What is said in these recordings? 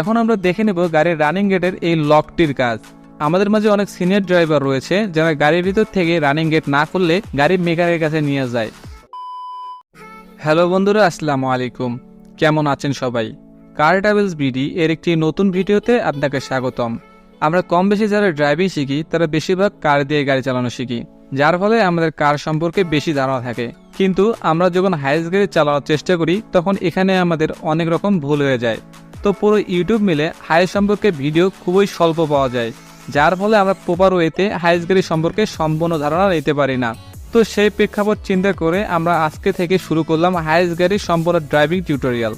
এখন আমরা দেখে নেব গাড়ির রানিং গেটের এই লকটির কাজ। আমাদের মাঝে অনেক সিনিয়র ড্রাইভার রয়েছে, যারা গাড়ির ভিতর থেকে রানিং গেট না খুললে গাড়ির মেকারের কাছে নিয়ে যায়। হ্যালো বন্ধুরা, আসসালামু আলাইকুম। কেমন আছেন সবাই? কার ট্রাভেলস বিডি এর একটি নতুন ভিডিওতে আপনাকে স্বাগতম। আমরা কম বেশি যারা ড্রাইভিং শিখি, তারা বেশিরভাগ কার দিয়ে গাড়ি চালানো শিখি, যার ফলে আমাদের কার সম্পর্কে বেশি ধারণা থাকে। কিন্তু আমরা যখন হাইস গাড়ি চালানোর চেষ্টা করি, তখন এখানে আমাদের অনেক রকম ভুল হয়ে যায়। তো পুরো ইউটিউব মিলে হাইস সম্পর্কে ভিডিও খুবই স্বল্প পাওয়া যায়, যার ফলে আমরা প্রপার ওয়েতে হাইস গাড়ি সম্পর্কে সম্পূর্ণ ধারণা নিতে পারি না। তো সেই প্রেক্ষাপট চিন্তা করে আমরা আজকে থেকে শুরু করলাম হাইস গাড়ির সম্পূর্ণ ড্রাইভিং টিউটোরিয়াল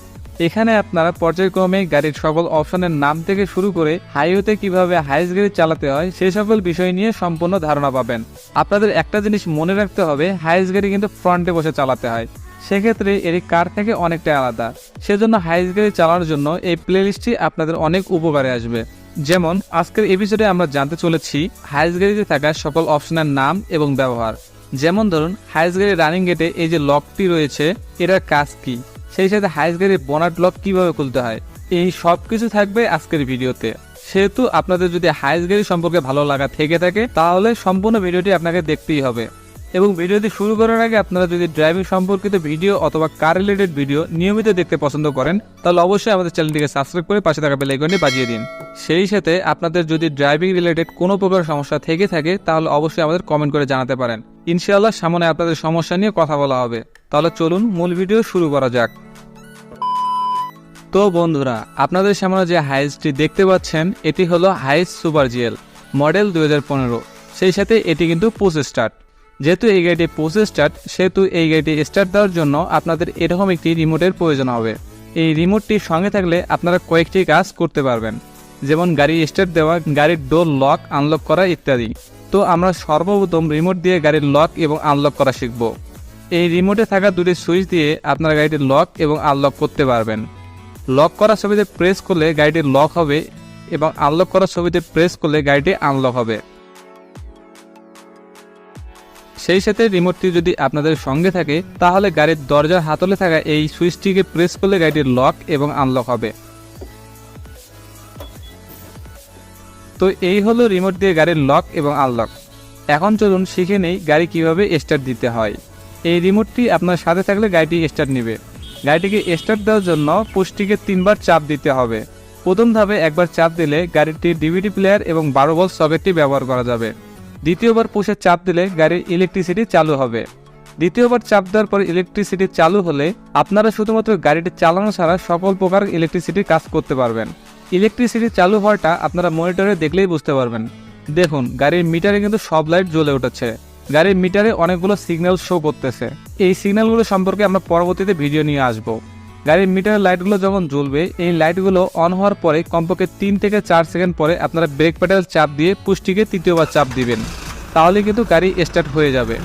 এখানে আপনারা পর্যায়ক্রমে গাড়ির সকল অপশনের নাম থেকে শুরু করে হাইওয়েতে কীভাবে হাইস গাড়ি চালাতে হয় সেই সকল বিষয় নিয়ে সম্পূর্ণ ধারণা পাবেন। আপনাদের একটা জিনিস মনে রাখতে হবে হাইস গাড়ি কিন্তু ফ্রন্টে বসে চালাতে হয়। সেক্ষেত্রে এর কার থেকে অনেকটা আলাদা। সেজন্য হাইস গাড়ি চালানোর জন্য এই প্লেলিস্টটি আপনাদের অনেক উপকারে আসবে। যেমন, আজকের এপিসোডে আমরা জানতে চলেছি হাইস গাড়িতে থাকা সকল অপশনের নাম এবং ব্যবহার। যেমন ধরুন, হাইস গাড়ির রানিং গেটে এই যে লকটি রয়েছে, এটার কাজ কি? সেই সাথে হাইস গাড়ির বোনাট লক কীভাবে খুলতে হয়? এই সব কিছু থাকবে আজকের ভিডিওতে। সেহেতু আপনাদের যদি হাইস গাড়ি সম্পর্কে ভালো লাগা থেকে থাকে, তাহলে সম্পূর্ণ ভিডিওটি আপনাকে দেখতেই হবে। এবং ভিডিওটি শুরু করার আগে আপনারা যদি ড্রাইভিং সম্পর্কিত ভিডিও অথবা কার রিলেটেড ভিডিও নিয়মিত দেখতে পছন্দ করেন, তাহলে অবশ্যই আমাদের চ্যানেলটিকে সাবস্ক্রাইব করে পাশে থাকা বেল আইকনটি বাজিয়ে দিন। সেই সাথে আপনাদের যদি ড্রাইভিং রিলেটেড কোনো প্রকার সমস্যা থেকে থাকে, তাহলে অবশ্যই আমাদের কমেন্ট করে জানাতে পারেন। ইনশাআল্লাহ সামনে আপনাদের সমস্যা নিয়ে কথা বলা হবে। তাহলে চলুন মূল ভিডিও শুরু করা যাক। তো বন্ধুরা, আপনাদের সামনে যে হাইসটি দেখতে পাচ্ছেন, এটি হলো হাইস সুপার জিএল মডেল দুই হাজার পনেরো। সেই সাথে এটি কিন্তু পোস স্টার্ট যেহেতু এই গাড়িটি পোস স্টার্ট সেহেতু এই গাড়িটি স্টার্ট দেওয়ার জন্য আপনাদের এরকম একটি রিমোটের প্রয়োজন হবে। এই রিমোটটি সঙ্গে থাকলে আপনারা কয়েকটি কাজ করতে পারবেন। যেমন গাড়ি স্টার্ট দেওয়া, গাড়ির ডোর লক আনলক করা ইত্যাদি। তো আমরা সর্বপ্রথম রিমোট দিয়ে গাড়ির লক এবং আনলক করা শিখব। এই রিমোটে থাকা দুটি সুইচ দিয়ে আপনারা গাড়িটির লক এবং আনলক করতে পারবেন। লক করা ছবিতে প্রেস করলে গাড়িটি লক হবে এবং আনলক করা ছবিতে প্রেস করলে গাড়িটি আনলক হবে। সেই সাথে রিমোটটি যদি আপনাদের সঙ্গে থাকে, তাহলে গাড়ির দরজার হাতলে থাকা এই সুইচটিকে প্রেস করলে গাড়িটির লক এবং আনলক হবে। তো এই হলো রিমোট দিয়ে গাড়ির লক এবং আনলক এখন চলুন শিখে নেই গাড়ি কীভাবে স্টার্ট দিতে হয়। এই রিমোটটি আপনার সাথে থাকলে গাড়িটি স্টার্ট নেবে। গাড়িটিকে স্টার্ট দেওয়ার জন্য পুষ্টিকে তিনবার চাপ দিতে হবে। প্রথম ধাপে একবার চাপ দিলে গাড়িটির ডিভিডি প্লেয়ার এবং বারো বল সকেটটি ব্যবহার করা যাবে। দ্বিতীয়বার পুষে চাপ দিলে গাড়ির ইলেকট্রিসিটি চালু হবে। দ্বিতীয়বার চাপ দেওয়ার পর ইলেকট্রিসিটি চালু হলে আপনারা শুধুমাত্র গাড়িটি চালানো ছাড়া সকল প্রকার ইলেকট্রিসিটির কাজ করতে পারবেন। ইলেকট্রিসিটি চালু হওয়াটা আপনারা মনিটরে দেখলেই বুঝতে পারবেন। দেখুন, গাড়ির মিটারে কিন্তু সব লাইট জ্বলে উঠেছে। গাড়ির মিটারে অনেকগুলো সিগন্যাল শো করতেছে। এই সিগন্যালগুলো সম্পর্কে আমরা পরবর্তীতে ভিডিও নিয়ে আসব। গাড়ির মিটারের লাইটগুলো যখন জ্বলবে, এই লাইটগুলো অন হওয়ার পরে কমপক্ষে তিন থেকে চার সেকেন্ড পরে আপনারা ব্রেক প্যাডেল চাপ দিয়ে পুষ্টিকে তৃতীয়বার চাপ দিবেন। তাহলে কিন্তু গাড়ি স্টার্ট হয়ে যাবে।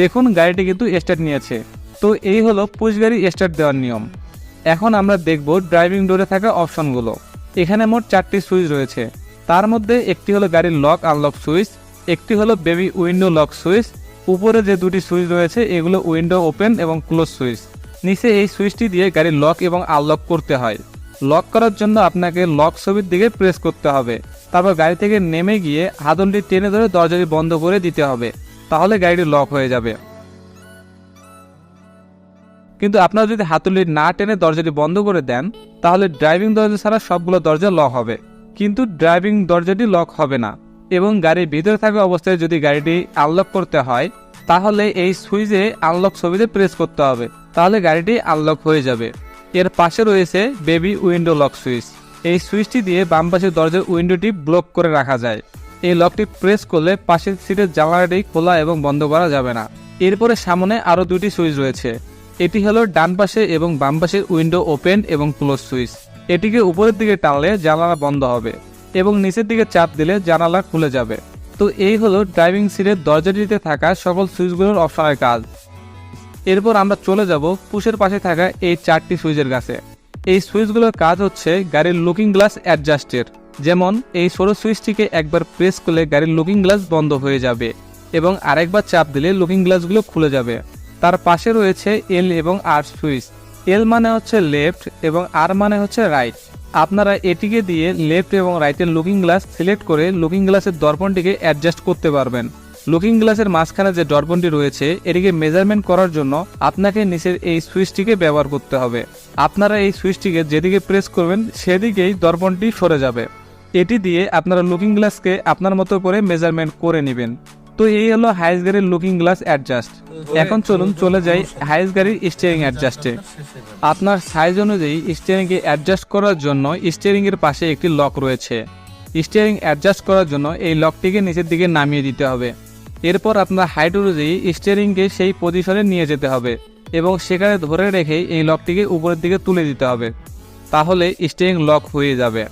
দেখুন, গাড়িটি কিন্তু স্টার্ট নিয়েছে। তো এই হলো পুশ গাড়ি স্টার্ট দেওয়ার নিয়ম। এখন আমরা দেখব ড্রাইভিং ডোরে থাকা অপশনগুলো এখানে মোট চারটি সুইচ রয়েছে। তার মধ্যে একটি হলো গাড়ির লক আনলক সুইচ একটি হলো বেবি উইন্ডো লক সুইচ উপরে যে দুটি সুইচ রয়েছে, এগুলো উইন্ডো ওপেন এবং ক্লোজ সুইচ। নিচে এই সুইচটি দিয়ে গাড়ির লক এবং আনলক করতে হয়। লক করার জন্য আপনাকে লক ছবির দিকে প্রেস করতে হবে। তারপর গাড়ি থেকে নেমে গিয়ে হাতলটি টেনে ধরে দরজাটি বন্ধ করে দিতে হবে। তাহলে গাড়িটি লক হয়ে যাবে। কিন্তু আপনারা যদি হাতুলি না টেনে দরজাটি বন্ধ করে দেন, তাহলে ড্রাইভিং দরজা ছাড়া সবগুলো দরজা লক হবে। কিন্তু ড্রাইভিং দরজাটি লক হবে না। এবং গাড়ির ভিতরে থাকা অবস্থায় যদি গাড়িটি আনলক করতে হয়, তাহলে এই সুইচে আনলক ছবিতে প্রেস করতে হবে, তাহলে গাড়িটি আনলক হয়ে যাবে। এর পাশে রয়েছে বেবি উইন্ডো লক সুইচ এই সুইচটি দিয়ে বাম পাশের দরজার উইন্ডোটি ব্লক করে রাখা যায়। এই লকটি প্রেস করলে পাশের সিটের জানালাটি খোলা এবং বন্ধ করা যাবে না। এরপরে সামনে আরও দুটি সুইচ রয়েছে। এটি হলো ডান পাশে এবং বাম পাশের উইন্ডো ওপেন এবং ক্লোজ সুইচ এটিকে উপরের দিকে টানলে জানালা বন্ধ হবে। এবং নিচের দিকে চাপ দিলে জানালা খুলে যাবে। তো এই হলো ড্রাইভিং সিটের দরজাটিতে থাকা সকল সুইচগুলোর অপশনের কাজ। এরপর আমরা চলে যাব পুশের পাশে থাকা এই চারটি সুইচের কাছে। এই সুইচগুলোর কাজ হচ্ছে গাড়ির লুকিং গ্লাস অ্যাডজাস্টের যেমন এই সরু সুইচটিকে একবার প্রেস করলে গাড়ির লুকিং গ্লাস বন্ধ হয়ে যাবে এবং আরেকবার চাপ দিলে লুকিং গ্লাসগুলো খুলে যাবে। তার পাশে রয়েছে এল এবং আর সুইচ। এল মানে হচ্ছে লেফট এবং আর মানে হচ্ছে রাইট আপনারা এটিকে দিয়ে লেফট এবং রাইটের লুকিং গ্লাস সিলেক্ট করে লুকিং গ্লাসের দর্পণটিকে অ্যাডজাস্ট করতে পারবেন। লুকিং গ্লাসের মাঝখানে যে দর্পণটি রয়েছে, এটিকে মেজারমেন্ট করার জন্য আপনাকে নিচের এই সুইচটিকে ব্যবহার করতে হবে। আপনারা এই সুইচটিকে যেদিকে প্রেস করবেন, সেদিকেই দর্পণটি সরে যাবে। এটি দিয়ে আপনারা লুকিং গ্লাসকে আপনার মতো করে মেজারমেন্ট করে নেবেন। তো এই হলো হাইস গাড়ির লুকিং গ্লাস অ্যাডজাস্ট এখন চলুন চলে যাই হাইস গাড়ির স্টিয়ারিং অ্যাডজাস্টে আপনার সাইজ অনুযায়ী স্টিয়ারিংকে অ্যাডজাস্ট করার জন্য স্টিয়ারিং এর পাশে একটি লক রয়েছে। স্টিয়ারিং অ্যাডজাস্ট করার জন্য এই লকটিকে নিচের দিকে নামিয়ে দিতে হবে। এরপর আপনার হাইট অনুযায়ী স্টিয়ারিংকে সেই পজিশনে নিয়ে যেতে হবে এবং সেখানে ধরে রেখে এই লকটিকে উপরের দিকে তুলে দিতে হবে। তাহলে স্টিয়ারিং লক হয়ে যাবে।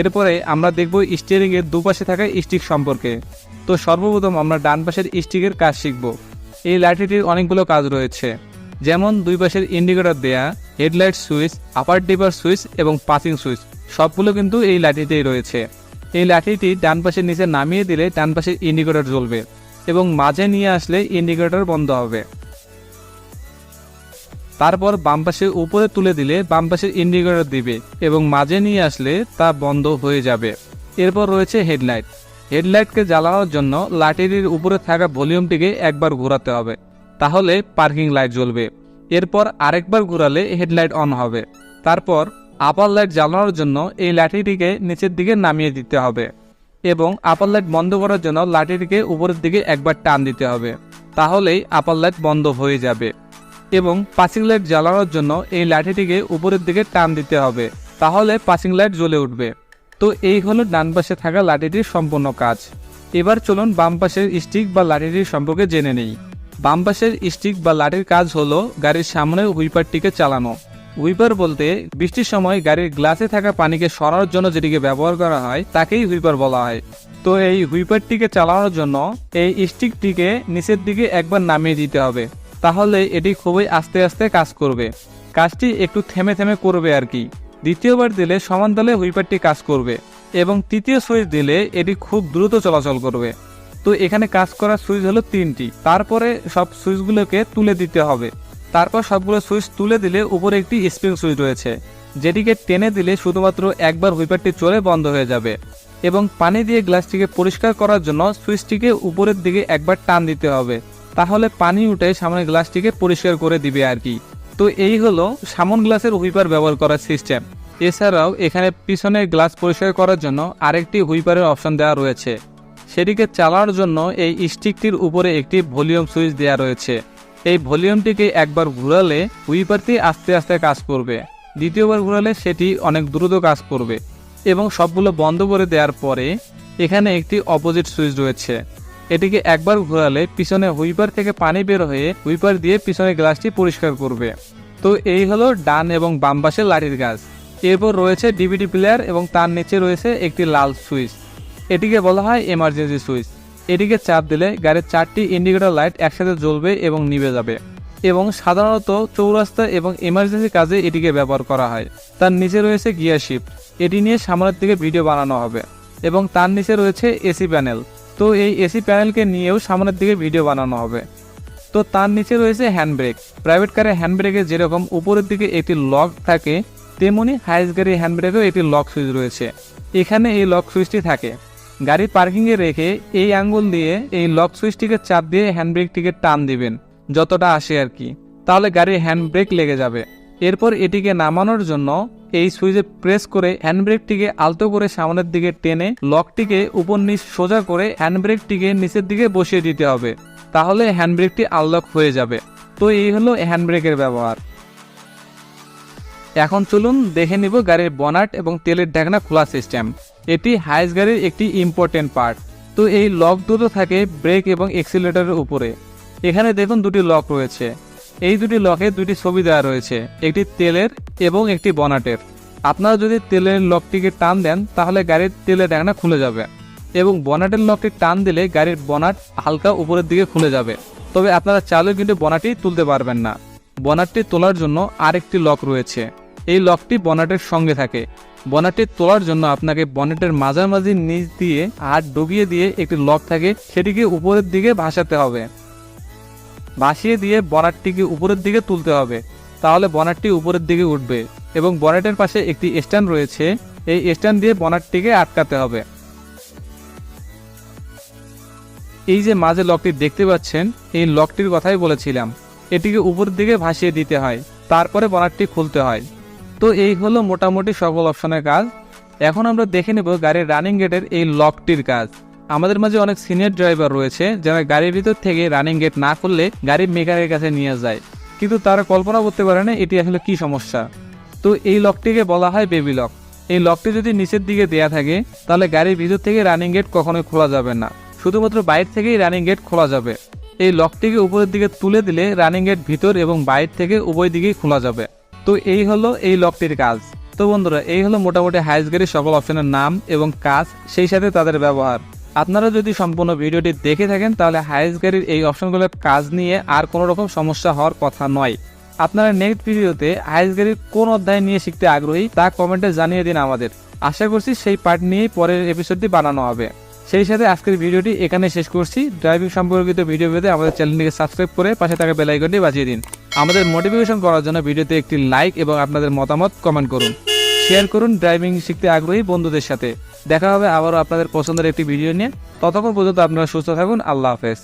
এরপরে আমরা দেখব স্টিয়ারিং এর দুপাশে থাকা স্টিক সম্পর্কে। তো সর্বপ্রথম আমরা ডান পাশের স্টিকের কাজ শিখব। এই লাইটটির অনেকগুলো কাজ রয়েছে। যেমন দুই পাশের ইন্ডিকেটর দেয়া, headlight switch, upper dipper switch এবং পাসিং সুইচ, সবগুলো কিন্তু এই লাঠিতেই রয়েছে। এই লাঠিটি ডান পাশের নিচে নামিয়ে দিলে ডান পাশের ইন্ডিকেটর জ্বলবে এবং মাঝে নিয়ে আসলে ইন্ডিকেটর বন্ধ হবে। তারপর বাম পাশে উপরে তুলে দিলে বাম পাশের ইন্ডিকেটর দিবে এবং মাঝে নিয়ে আসলে তা বন্ধ হয়ে যাবে। এরপর রয়েছে হেডলাইট। হেডলাইটকে জ্বালানোর জন্য লাঠিটির উপরে থাকা ভলিউমটিকে একবার ঘোরাতে হবে, তাহলে পার্কিং লাইট জ্বলবে। এরপর আরেকবার ঘোরালে হেডলাইট অন হবে। তারপর আপার লাইট জ্বালানোর জন্য এই লাঠিটিকে নিচের দিকে নামিয়ে দিতে হবে এবং আপার লাইট বন্ধ করার জন্য লাঠিটিকে উপরের দিকে একবার টান দিতে হবে, তাহলেই আপার লাইট বন্ধ হয়ে যাবে। এবং পাসিং লাইট জ্বালানোর জন্য এই লাঠিটিকে উপরের দিকে টান দিতে হবে, তাহলে পাসিং লাইট জ্বলে উঠবে। তো এই হলো ডান পাশে থাকা লাঠিটির সম্পূর্ণ কাজ। এবার চলুন বাম পাশের স্টিক বা লাঠিটির সম্পর্কে জেনে নেই। বাম পাশের স্টিক বা লাঠির কাজ হলো গাড়ির সামনে হুইপারটিকে চালানো। হুইপার বলতে বৃষ্টির সময় গাড়ির গ্লাসে থাকা পানিকে সরানোর জন্য যেটিকে ব্যবহার করা হয়, তাকেই হুইপার বলা হয়। তো এই হুইপারটিকে চালানোর জন্য এই স্টিকটিকে নিচের দিকে একবার নামিয়ে দিতে হবে। তাহলে এটি খুবই আস্তে আস্তে কাজ করবে। কাজটি একটু থেমে থেমে করবে আর কি। দ্বিতীয়বার দিলে সমান দলে হুইপারটি কাজ করবে এবং তৃতীয় সুইচ দিলে এটি খুব দ্রুত চলাচল করবে। তো এখানে কাজ করার সুইচ হলো তিনটি। তারপরে সব সুইচগুলোকে তুলে দিতে হবে। তারপর সবগুলো সুইচ তুলে দিলে উপরে একটি স্প্রিং সুইচ রয়েছে, যেটিকে টেনে দিলে শুধুমাত্র একবার হুইপারটি চলে বন্ধ হয়ে যাবে এবং পানি দিয়ে গ্লাসটিকে পরিষ্কার করার জন্য সুইচটিকে উপরের দিকে একবার টান দিতে হবে। তাহলে পানি উঠে সামনের গ্লাসটিকে পরিষ্কার করে দিবে আর কি। তো এই হলো সামন গ্লাসের হুইপার ব্যবহার করার সিস্টেম। এছাড়াও এখানে পিছনের গ্লাস পরিষ্কার করার জন্য আরেকটি হুইপারের অপশন দেওয়া রয়েছে। সেটিকে চালানোর জন্য এই স্টিকটির উপরে একটি ভলিউম সুইচ দেওয়া রয়েছে। এই ভলিউমটিকে একবার ঘুরালে হুইপারটি আস্তে আস্তে কাজ করবে। দ্বিতীয়বার ঘুরালে সেটি অনেক দ্রুত কাজ করবে এবং সবগুলো বন্ধ করে দেওয়ার পরে এখানে একটি অপোজিট সুইচ রয়েছে। এটিকে একবার ঘোরালে পিছনে হুইপার থেকে পানি বের হয়ে হুইপার দিয়ে পিছনে গ্লাসটি পরিষ্কার করবে। তো এই হলো ডান এবং বাম পাশের লাঠির গাছ। এরপর রয়েছে ডিভিডি প্লেয়ার এবং তার নিচে রয়েছে একটি লাল সুইচ। এটিকে বলা হয় এমার্জেন্সি সুইচ। এটিকে চাপ দিলে গাড়ির চারটি ইন্ডিকেটর লাইট একসাথে জ্বলবে এবং নিভে যাবে। এবং সাধারণত চৌরাস্তা এবং এমার্জেন্সি কাজে এটিকে ব্যবহার করা হয়। তার নিচে রয়েছে গিয়ার শিফট। এটি নিয়ে সামনের দিকে ভিডিও বানানো হবে। এবং তার নিচে রয়েছে এসি প্যানেল। তো এই এসি প্যানেলকে নিয়েও সামনের দিকে ভিডিও বানানো হবে। তো তার নিচে রয়েছে হ্যান্ড ব্রেক প্রাইভেট কারে হ্যান্ড ব্রেকে যেরকম উপরের দিকে একটি লক থাকে, তেমনি হাইস গাড়ির হ্যান্ড ব্রেকেও একটি লক সুইচ রয়েছে। এখানে এই লক সুইচটি থাকে। গাড়ি পার্কিংয়ে রেখে এই আঙ্গুল দিয়ে এই লক সুইচটিকে চাপ দিয়ে হ্যান্ড ব্রেকটিকে টান দিবেন, যতটা আসে আর কি। তাহলে গাড়ির হ্যান্ড ব্রেক লেগে যাবে। এরপর এটিকে নামানোর জন্য এই সুইচে প্রেস করে হ্যান্ডব্রেকটিকে আলতো করে সামনের দিকে টেনে লকটিকে উপর নিচ সোজা করে হ্যান্ডব্রেকটিকে নিচের দিকে বসিয়ে দিতে হবে, তাহলে হ্যান্ডব্রেকটি আনলক হয়ে যাবে। তো এই হলো হ্যান্ডব্রেকের ব্যবহার। এখন চলুন দেখে নিব গাড়ির বনাট এবং তেলের ঢাকনা খোলা সিস্টেম। এটি হাইস গাড়ির একটি ইম্পর্টেন্ট পার্ট। তো এই লক দুটো থাকে ব্রেক এবং এক্সিলেটরের উপরে। এখানে দেখুন দুটি লক রয়েছে। এই দুটি লকে দুটি ছবি দেওয়া রয়েছে, একটি তেলের এবং একটি বনাটের। আপনারা যদি তেলের লকটিকে টান দেন, তাহলে গাড়ির তেলের ঢাকনা খুলে যাবে এবং বনাটের লকটি টান দিলে গাড়ির বনাট হালকা উপরের দিকে খুলে যাবে। তবে আপনারা চালেও কিন্তু বনাটি তুলতে পারবেন না। বনাটটি তোলার জন্য আরেকটি লক রয়েছে। এই লকটি বনাটের সঙ্গে থাকে। বনাটটি তোলার জন্য আপনাকে বনেটের মাঝামাঝি নিচ দিয়ে হাত ডুবিয়ে দিয়ে একটি লক থাকে, সেটিকে উপরের দিকে ভাসাতে হবে। ভাসিয়ে দিয়ে বনাটটিকে উপরের দিকে তুলতে হবে। তাহলে বনারটি উপরের দিকে উঠবে এবং বনেটের পাশে একটি স্ট্যান্ড রয়েছে। এই স্ট্যান্ড দিয়ে বনারটিকে আটকাতে হবে। এই যে মাঝে লকটি দেখতে পাচ্ছেন, এই লকটির কথাই বলেছিলাম। এটিকে উপরের দিকে ভাসিয়ে দিতে হয়, তারপরে বনারটি খুলতে হয়। তো এই হলো মোটামুটি সকল অপশনের কাজ। এখন আমরা দেখে নেব গাড়ির রানিং গেটের এই লকটির কাজ। আমাদের মাঝে অনেক সিনিয়র ড্রাইভার রয়েছে যারা গাড়ির ভিতর থেকে রানিং গেট না করলে গাড়ির মেকারের কাছে নিয়ে যায়। কিন্তু তারা কল্পনা করতে পারে না এটি আসলে কি সমস্যা। তো এই লকটিকে বলা হয় বেবি লক এই লকটি যদি নিচের দিকে দেয়া থাকে, তাহলে গাড়ির ভিতর থেকে রানিং গেট কখনোই খোলা যাবে না। শুধুমাত্র বাইরে থেকেই রানিং গেট খোলা যাবে। এই লকটিকে উপরের দিকে তুলে দিলে রানিং গেট ভিতর এবং বাইর থেকে উভয় দিকেই খোলা যাবে। তো এই হলো এই লকটির কাজ। তো বন্ধুরা, এই হলো মোটামুটি হাইস গাড়ির সকল অপশনের নাম এবং কাজ, সেই সাথে তাদের ব্যবহার। আপনারা যদি সম্পূর্ণ ভিডিওটি দেখে থাকেন, তাহলে হাইস গাড়ির এই অপশনগুলোর কাজ নিয়ে আর কোনো রকম সমস্যা হওয়ার কথা নয়। আপনারা নেক্সট ভিডিওতে হাইস গাড়ির কোন অধ্যায় নিয়ে শিখতে আগ্রহী, তা কমেন্টে জানিয়ে দিন আমাদের। আশা করছি সেই পার্ট নিয়েই পরের এপিসোডটি বানানো হবে। সেই সাথে আজকের ভিডিওটি এখানে শেষ করছি। ড্রাইভিং সম্পর্কিত ভিডিও পেতে আমাদের চ্যানেলটিকে সাবস্ক্রাইব করে পাশে থাকা বেল আইকনটি বাজিয়ে দিন। আমাদের মোটিভেশন করার জন্য ভিডিওতে একটি লাইক এবং আপনাদের মতামত কমেন্ট করুন। শেয়ার করুন ড্রাইভিং শিখতে আগ্রহী বন্ধুদের সাথে। দেখা হবে আবারও আপনাদের পছন্দের একটি ভিডিও নিয়ে। ততক্ষণ পর্যন্ত আপনারা সুস্থ থাকুন। আল্লাহ হাফেজ।